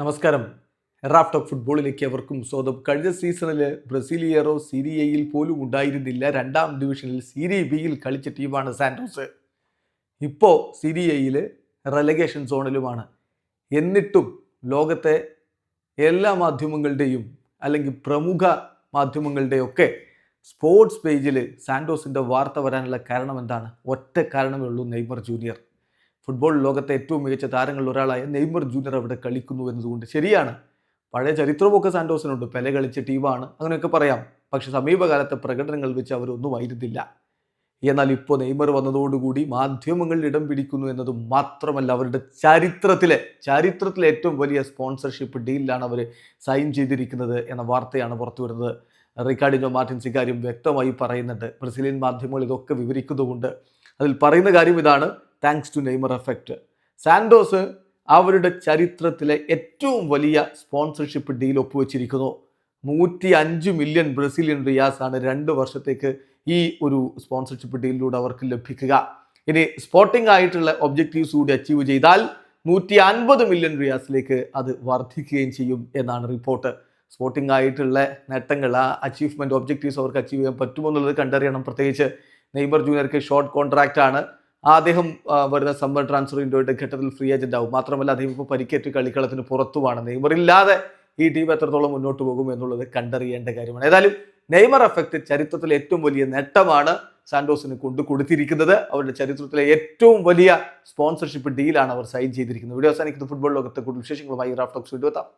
നമസ്കാരം. Raft talk ഫുട്ബോളിലേക്ക് അവർക്കും സ്വാഗതം. കഴിഞ്ഞ സീസണിൽ ബ്രസീലിയറോ സീരിയയിൽ പോലും ഉണ്ടായിരുന്നില്ല. രണ്ടാം ഡിവിഷനിൽ സീരി ബിയിൽ കളിച്ച ടീമാണ് സാന്റോസ് ഇപ്പോൾ സീരിയയിൽ റെലഗേഷൻ സോണിലുമാണ് എന്നിട്ടും ലോകത്തെ എല്ലാ മാധ്യമങ്ങളുടെയും അല്ലെങ്കിൽ പ്രമുഖ മാധ്യമങ്ങളുടെയൊക്കെ സ്പോർട്സ് പേജിൽ സാന്റോസിന്റെ വാർത്ത വരാനുള്ള കാരണം എന്താണ് ഒറ്റ കാരണമേ ഉള്ളൂ നെയ്മർ ജൂനിയർ. ഫുട്ബോൾ ലോകത്തെ ഏറ്റവും മികച്ച താരങ്ങളിൽ ഒരാളായ നെയ്മർ ജൂനിയർ അവിടെ കളിക്കുന്നു എന്നതുകൊണ്ട് ശരിയാണ്. പഴയ ചരിത്രമൊക്കെ സാന്റോസിനുണ്ട്. പെല കളിച്ച ടീമാണ്. അങ്ങനെയൊക്കെ പറയാം. പക്ഷെ സമീപകാലത്തെ പ്രകടനങ്ങൾ വെച്ച് അവരൊന്നും ആയിരുന്നില്ല. എന്നാൽ ഇപ്പോൾ നെയ്മർ വന്നതോടുകൂടി മാധ്യമങ്ങളിൽ ഇടം പിടിക്കുന്നു എന്നത് മാത്രമല്ല അവരുടെ ചരിത്രത്തിലെ ചരിത്രത്തിലെ ഏറ്റവും വലിയ സ്പോൺസർഷിപ്പ് ഡീലിലാണ് അവർ സൈൻ ചെയ്തിരിക്കുന്നത് എന്ന വാർത്തയാണ് പുറത്തു വരുന്നത്. റിക്കാർഡിനോ മാർട്ടിൻസ് ഇക്കാര്യം വ്യക്തമായി പറയുന്നുണ്ട്. ബ്രസീലിയൻ മാധ്യമങ്ങൾ ഇതൊക്കെ വിവരിക്കുന്നുമുണ്ട് അതിൽ പറയുന്ന കാര്യം ഇതാണ്. Thanks to Neymar effect Santos അവരുടെ ചരിത്രത്തിലെ ഏറ്റവും വലിയ സ്പോൺസർഷിപ്പ് ഡീൽ ഒപ്പുവെച്ചിരിക്കുന്നു. നൂറ്റി അഞ്ച് മില്യൺ ബ്രസീലിയൻ റിയാസ് ആണ് രണ്ട് വർഷത്തേക്ക് ഈ ഒരു സ്പോൺസർഷിപ്പ് ഡീലിലൂടെ അവർക്ക് ലഭിക്കുക. ഇനി സ്പോർട്ടിംഗ് ആയിട്ടുള്ള ഒബ്ജക്റ്റീവ്സ് കൂടി അച്ചീവ് ചെയ്താൽ നൂറ്റി അൻപത് മില്യൺ റിയാസിലേക്ക് അത് വർദ്ധിക്കുകയും ചെയ്യും എന്നാണ് റിപ്പോർട്ട് സ്പോർട്ടിംഗ് ആയിട്ടുള്ള നേട്ടങ്ങൾ ആ അച്ചീവ്മെന്റ് ഒബ്ജക്റ്റീവ്സ് അവർക്ക് അച്ചീവ് ചെയ്യാൻ പറ്റുമോ എന്നുള്ളത് കണ്ടറിയണം. പ്രത്യേകിച്ച് നെയ്മർ ജൂനിയർക്ക് ഷോർട്ട് കോൺട്രാക്റ്റ് ആണ്. അദ്ദേഹം വരുന്ന സമ്മർ ട്രാൻസ്ഫർ വിൻഡോയുടെ ഘട്ടത്തിൽ ഫ്രീ ഏജന്റ് ആവും. മാത്രമല്ല അദ്ദേഹം ഇപ്പോൾ പരിക്കേറ്റ് കളിക്കളത്തിന് പുറത്തുമാണ്. നെയ്മർ ഇല്ലാതെ ഈ ടീം എത്രത്തോളം മുന്നോട്ട് പോകും എന്നുള്ളത് കണ്ടറിയേണ്ട കാര്യമാണ്. ഏതായാലും നെയ്മർ എഫക്റ്റ് ചരിത്രത്തിലെ ഏറ്റവും വലിയ നേട്ടമാണ് സാന്റോസിന് കൊണ്ടു കൊടുത്തിരിക്കുന്നത്. അവരുടെ ചരിത്രത്തിലെ ഏറ്റവും വലിയ സ്പോൺസർഷിപ്പ് ഡീലാണ് അവർ സൈൻ ചെയ്തിരിക്കുന്നത്. വീഡിയോ അവസാനിക്കുന്ന. ഫുട്ബോൾ ലോകത്തെ കൂടുതൽ വിശേഷങ്ങളുമായി റാഫ്റ്റോക്സ് വീഡിയോ എത്താം.